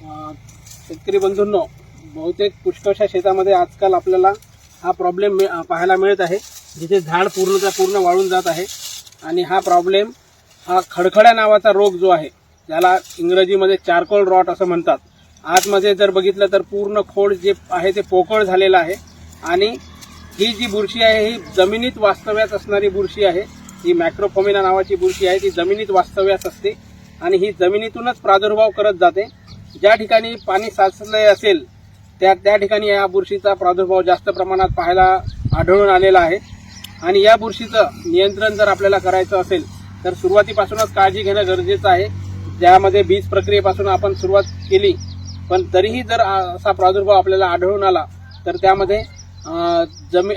शेतकरी बंधूंनो बहुतेक पुष्कळशा शेतामध्ये आजकाल आपल्याला हा प्रॉब्लेम पाहायला मिळत आहे. जिथे झाड पूर्णचा पूर्ण वाळून जात आहे आणि हा प्रॉब्लेम हा खडखड्या नावाचा रोग जो आहे ज्याला इंग्रजीमध्ये चारकोल रॉट असं म्हणतात. आतमध्ये जर बघितलं तर पूर्ण खोड जे आहे ते पोकळ झालेलं आहे आणि ही जी बुरशी आहे ही जमिनीत वास्तव्यात असणारी बुरशी आहे. ही मॅक्रोफोमिना नावाची बुरशी आहे ती जमिनीत वास्तव्यास असते आणि ही जमिनीतूनच प्रादुर्भाव करत जाते. ज्या ठिकाणी पाणी साचले असेल त्या त्या ठिकाणी या बुरशीचा प्रादुर्भाव जास्त प्रमाणात पाहायला आढळून आलेला आहे. आणि या बुरशीचं नियंत्रण जर आपल्याला करायचं असेल तर सुरुवातीपासूनच काळजी घेणं गरजेचं आहे. ज्यामध्ये बीज प्रक्रियेपासून आपण सुरुवात केली पण तरीही जर असा प्रादुर्भाव आपल्याला आढळून आला तर त्यामध्ये जमी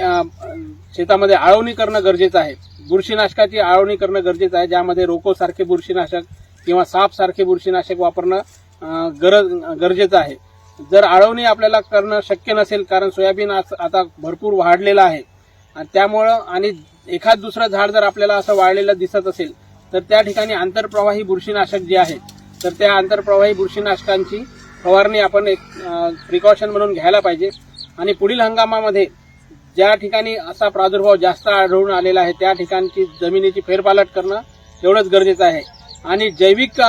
शेतामध्ये आळवणी करणं गरजेचं आहे. बुरशीनाशकाची आळवणी करणं गरजेचं आहे ज्यामध्ये रोकोसारखे बुरशीनाशक किंवा सापसारखे बुरशीनाशक वापरणं गरज गरजेचं आहे. जर आळवणी आपल्याला करणं शक्य नसेल कारण सोयाबीन आज आता भरपूर वाढलेलं आहे आणि त्यामुळं आणि एखाद दुसरं झाड जर आपल्याला असं वाढलेलं दिसत असेल तर त्या ठिकाणी आंतरप्रवाही बुरशीनाशक जे आहे तर त्या आंतरप्रवाही बुरशीनाशकांची फवारणी आपण एक प्रिकॉशन म्हणून घ्यायला पाहिजे. आणि पुढील हंगामामध्ये ज्या ठिकाणी असा प्रादुर्भाव जास्त आढळून आलेला आहे त्या ठिकाणची जमिनीची फेरपालट करणं तेवढंच गरजेचं आहे. आणि जैविक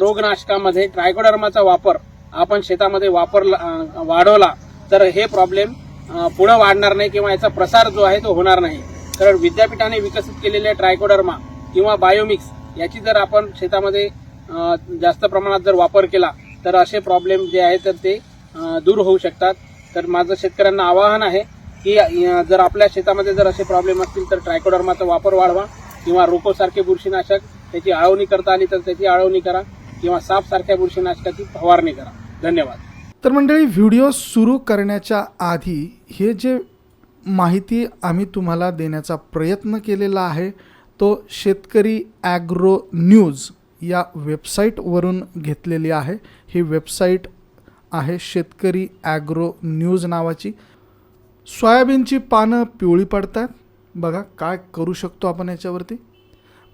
रोगनाशकामध्ये ट्रायकोडर्माचा वापर आपण शेतामध्ये वापरला वाढवला तर हे प्रॉब्लेम पुढे वाढणार नाही किंवा याचा प्रसार जो आहे तो होणार नाही. तर विद्यापीठाने विकसित केलेले ट्रायकोडर्मा किंवा बायोमिक्स याची जर आपण शेतामध्ये जास्त प्रमाणात जर वापर केला तर असे प्रॉब्लेम जे आहे तर ते दूर होऊ शकतात. तर माझं शेतकऱ्यांना आवाहन आहे की जर आपल्या शेतामध्ये जर असे प्रॉब्लेम असतील तर ट्रायकोडर्माचा वापर वाढवा किंवा रोकोसारखे बुरशीनाशक त्याची आळवणी करता आली तर त्याची आळवणी करा किंवा सापसारख्या बुरशीनाशकाची फवारणी करा. धन्यवाद. तर मंडळी व्हिडिओ सुरू करण्याच्या आधी हे जे माहिती आम्ही तुम्हाला देण्याचा प्रयत्न केलेला आहे तो शेतकरी ॲग्रो न्यूज या वेबसाईटवरून घेतलेली आहे. ही वेबसाईट आहे शेतकरी ॲग्रो न्यूज नावाची. सोयाबीनची पानं पिवळी पडतात. बघा काय करू शकतो आपण याच्यावरती?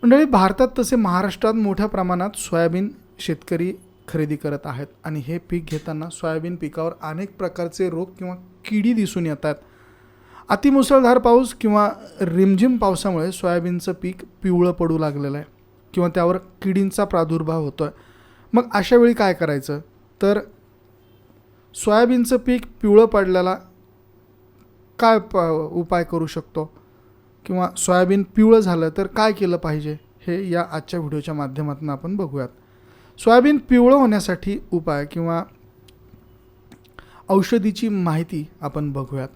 मंडळी भारतात तसे महाराष्ट्रात मोठ्या प्रमाणात सोयाबीन शेतकरी खरेदी करत आहेत. आणि हे पीक घेताना सोयाबीन पिकावर अनेक प्रकारचे रोग किंवा किडी दिसून येतात. अतिमुसळधार पाऊस किंवा रिमझिम पावसामुळे सोयाबीनचं पीक पिवळं पडू लागलेलं आहे किंवा त्यावर किडींचा प्रादुर्भाव होतो आहे मग अशा वेळी काय करायचं? तर सोयाबीनचं पीक पिवळं पडल्याला काय प उपाय करू शकतो? किंवा सोयाबीन पिवळं झालं तर काय केलं पाहिजे हे या आजच्या व्हिडिओच्या माध्यमातून आपण बघूयात. सोयाबीन पिवळं होण्यासाठी उपाय किंवा औषधीची माहिती आपण बघूयात.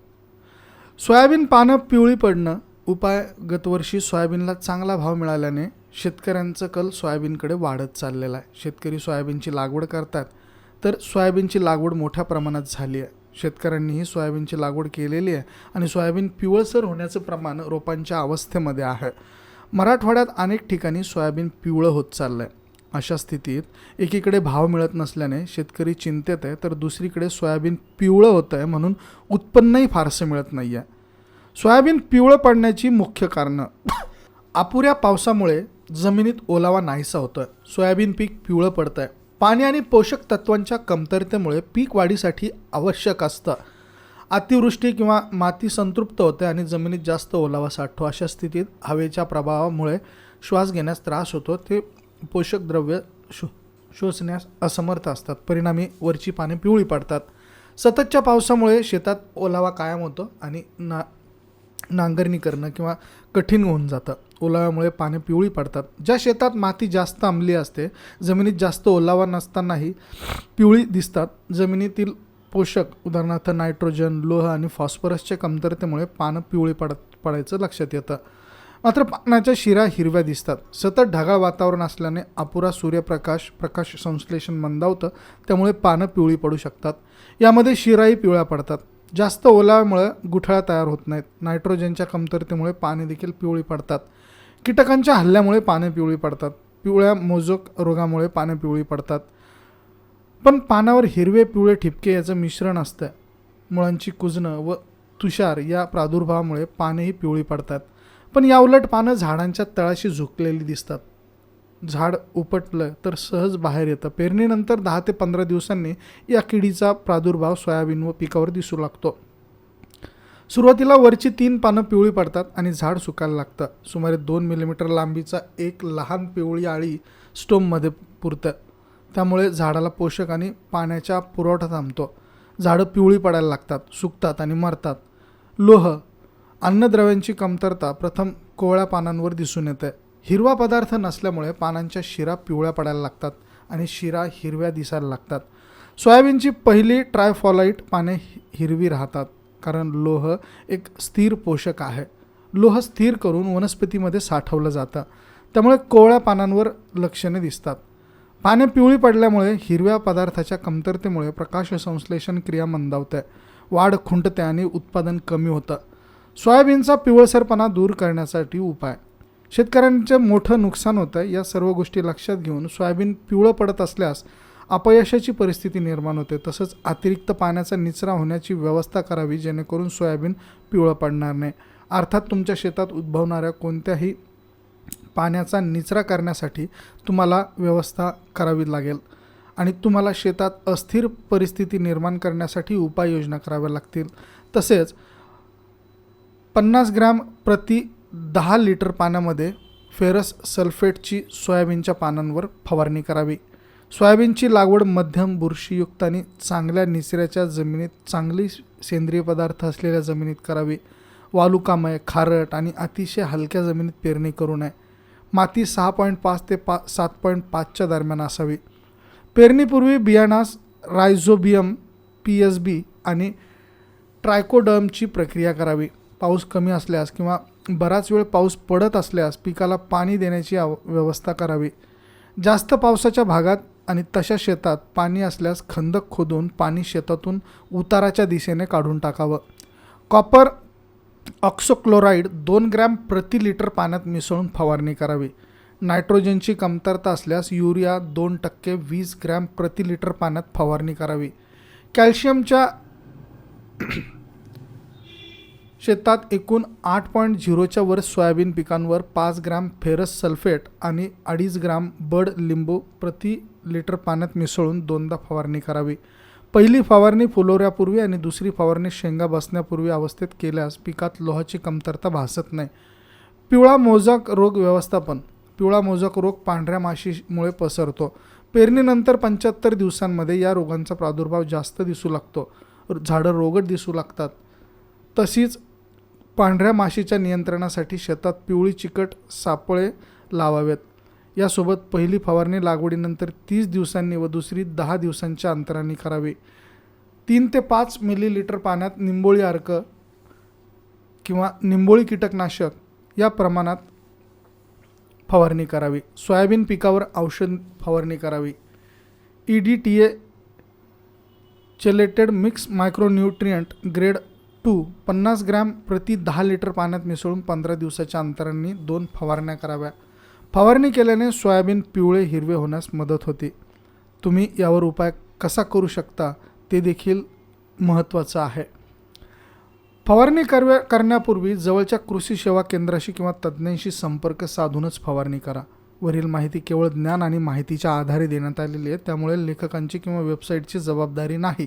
सोयाबीन पानं पिवळी पडणं उपाय गतवर्षी सोयाबीनला चांगला भाव मिळाल्याने शेतकऱ्यांचं कल सोयाबीनकडे वाढत चाललेला आहे. शेतकरी सोयाबीनची लागवड करतात तर सोयाबीनची लागवड मोठ्या प्रमाणात झाली आहे. शेतकऱ्यांनीही सोयाबीनची लागवड केलेली आहे आणि सोयाबीन पिवळसर होण्याचं प्रमाण रोपांच्या अवस्थेमध्ये आहे. मराठवाड्यात अनेक ठिकाणी सोयाबीन पिवळं होत चाललं आहे अशा स्थितीत एकीकडे भाव मिळत नसल्याने शेतकरी चिंतेत आहे तर दुसरीकडे सोयाबीन पिवळं होतं आहे म्हणून उत्पन्नही फारसं मिळत नाही आहे सोयाबीन पिवळं पडण्याची मुख्य कारणं. अपुऱ्या पावसामुळे जमिनीत ओलावा नाहीसा होतो आहे सोयाबीन पीक पिवळं पडतं आहे पाणी आणि पोषक तत्वांच्या कमतरतेमुळे पीक वाढीसाठी आवश्यक असतं. अतिवृष्टी किंवा माती संतृप्त होते आणि जमिनीत जास्त ओलावा साठतो अशा स्थितीत हवेच्या प्रभावामुळे श्वास घेण्यास त्रास होतो. ते पोषक द्रव्य शो शोषण्यास असमर्थ असतात. परिणामी वरची पाने पिवळी पडतात. सततच्या पावसामुळे शेतात ओलावा कायम होतो आणि ना नांगरणी करणं किंवा कठीण होऊन जातं. ओलाव्यामुळे पाने पिवळी पडतात. ज्या शेतात माती जास्त आंबली असते जमिनीत जास्त ओलावा नसतानाही पिवळी दिसतात. जमिनीतील पोषक उदाहरणार्थ नायट्रोजन लोह आणि फॉस्फरसच्या कमतरतेमुळे पानं पिवळी पडत पडायचं लक्षात येतं. मात्र पानाच्या शिरा हिरव्या दिसतात. सतत ढगाळ वातावरण असल्याने अपुरा सूर्यप्रकाश प्रकाश संश्लेषण मंदावतं. त्यामुळे पानं पिवळी पडू शकतात. यामध्ये शिराही पिवळ्या पडतात. जास्त ओलाव्यामुळे गुठळ्या तयार होत नाहीत. नायट्रोजनच्या कमतरतेमुळे पाने देखील पिवळी पडतात. कीटकांच्या हल्ल्यामुळे पाने पिवळी पडतात. पिवळ्या मोजक रोगामुळे पाने पिवळी पडतात. पण पानावर हिरवे पिवळे ठिपके याचं मिश्रण असतं मुळांची कुजणं व तुषार या प्रादुर्भावामुळे पानेही पिवळी पडतात. पण याउलट पानं झाडांच्या तळाशी झुकलेली दिसतात. झाड उपटलं तर सहज बाहेर येतं. पेरणीनंतर दहा ते पंधरा दिवसांनी या किडीचा प्रादुर्भाव सोयाबीन व पिकावर दिसू लागतो. सुरुवातीला वरची तीन पानं पिवळी पडतात आणि झाड सुकायला लागतं. सुमारे दोन मिलीमीटर लांबीचा एक लहान पिवळी आळी स्टोममध्ये पुरतं. त्यामुळे झाडाला पोषक आणि पाण्याचा पुरवठा थांबतो. झाडं पिवळी पडायला लागतात सुकतात आणि मरतात. लोह अन्नद्रव्यांची कमतरता प्रथम कोवळ्या पानांवर दिसून येते. हिरवा पदार्थ नसल्यामुळे पानांच्या शिरा पिवळ्या पडायला लागतात आणि शिरा हिरव्या दिसायला लागतात. सोयाबीनची पहिली ट्रायफॉलाईट पाने हिरवी राहतात कारण लोह एक स्थिर पोषक आहे. लोह स्थिर करून वनस्पतीमध्ये साठवलं जातं. त्यामुळे कोवळ्या पानांवर लक्षणे दिसतात. पाने पिवळी पडल्यामुळे हिरव्या पदार्थाच्या कमतरतेमुळे प्रकाश संश्लेषण क्रिया मंदावते. वाढ खुंटते आणि उत्पादन कमी होतं. सोयाबीनचा पिवळसरपणा दूर करण्यासाठी उपाय. शेतकऱ्यांचं मोठं नुकसान होतं या सर्व गोष्टी लक्षात घेऊन सोयाबीन पिवळं पडत असल्यास अपयशाची परिस्थिती निर्माण होते. तसंच अतिरिक्त पाण्याचा निचरा होण्याची व्यवस्था करावी जेणेकरून सोयाबीन पिवळं पडणार नाही. अर्थात तुमच्या शेतात उद्भवणाऱ्या कोणत्याही पाण्याचा निचरा करण्यासाठी तुम्हाला व्यवस्था करावी लागेल आणि तुम्हाला शेतात अस्थिर परिस्थिती निर्माण करण्यासाठी उपाययोजना कराव्या लागतील. तसेच पन्नास ग्रॅम प्रति दहा लिटर पाण्यामध्ये फेरस सल्फेटची सोयाबीनच्या पानांवर फवारणी करावी. सोयाबीनची लागवड मध्यम बुरशीयुक्त आणि चांगल्या निचऱ्याच्या जमिनीत चांगली सेंद्रिय पदार्थ असलेल्या जमिनीत करावी. वालुकामय खारट आणि अतिशय हलक्या जमिनीत पेरणी करू नये. माती सहा पॉईंट पाच ते पा सात पॉईंट पाचच्या दरम्यान असावी. पेरणीपूर्वी बियाणास रायझोबियम पी एस बी आणि ट्रायकोडर्मची प्रक्रिया करावी. पाऊस कमी असल्यास किंवा बराच वेळ पाऊस पडत असल्यास पिकाला पाणी देण्याची आव व्यवस्था करावी. जास्त पावसाच्या भागात आणि तशा शेतात पाणी असल्यास खंदक खोदून पाणी शेतातून उताराच्या दिशेने काढून टाकावं. कॉपर ऑक्सोक्लोराईड दोन ग्रॅम प्रति लिटर पाण्यात मिसळून फवारणी करावी. नायट्रोजनची कमतरता असल्यास युरिया दोन टक्के वीस ग्रॅम प्रति लिटर पाण्यात फवारणी करावी. कॅल्शियमच्या शेतात एकूण आठ पॉईंट झिरोच्या वर सोयाबीन पिकांवर पाच ग्रॅम फेरस सल्फेट आणि अडीच ग्रॅम बड लिंबू प्रति लिटर पाण्यात मिसळून दोनदा फवारणी करावी. पहिली फवारणी फुलोऱ्यापूर्वी आणि दुसरी फवारणी शेंगा बसण्यापूर्वी अवस्थेत केल्यास पिकात लोहाची कमतरता भासत नाही. पिवळा मोजाक रोग व्यवस्थापन. पिवळा मोजाक रोग पांढऱ्या माशीमुळे पसरतो. पेरणीनंतर पंच्याहत्तर दिवसांमध्ये या रोगांचा प्रादुर्भाव जास्त दिसू लागतो. झाडं रोगट दिसू लागतात. तशीच पांढऱ्या माशीच्या नियंत्रणासाठी शेतात पिवळी चिकट सापळे लावावेत. यासोबत पहिली फवारणी लागवडीनंतर तीस दिवसांनी व दुसरी दहा दिवसांच्या अंतराने करावी. तीन ते पाच मिलीलिटर पाण्यात निंबोळी अर्क किंवा निंबोळी कीटकनाशक या प्रमाणात फवारणी करावी. सोयाबीन पिकावर औषध फवारणी करावी. E D T A chelated mix micronutrient grade two पन्नास ग्रॅम प्रति दहा लिटर पाण्यात मिसळून पंधरा दिवसाच्या अंतरांनी दोन फवारण्या कराव्या. फवारणी केल्याने सोयाबीन पिवळे हिरवे होण्यास मदत होते. तुम्ही यावर उपाय कसा करू शकता ते देखील महत्त्वाचं आहे. फवारणी करव्या करण्यापूर्वी जवळच्या कृषी सेवा केंद्राशी किंवा तज्ज्ञांशी संपर्क साधूनच फवारणी करा. वरील माहिती केवळ ज्ञान आणि माहितीच्या आधारे देण्यात आलेली आहे त्यामुळे लेखकांची किंवा वेबसाईटची जबाबदारी नाही.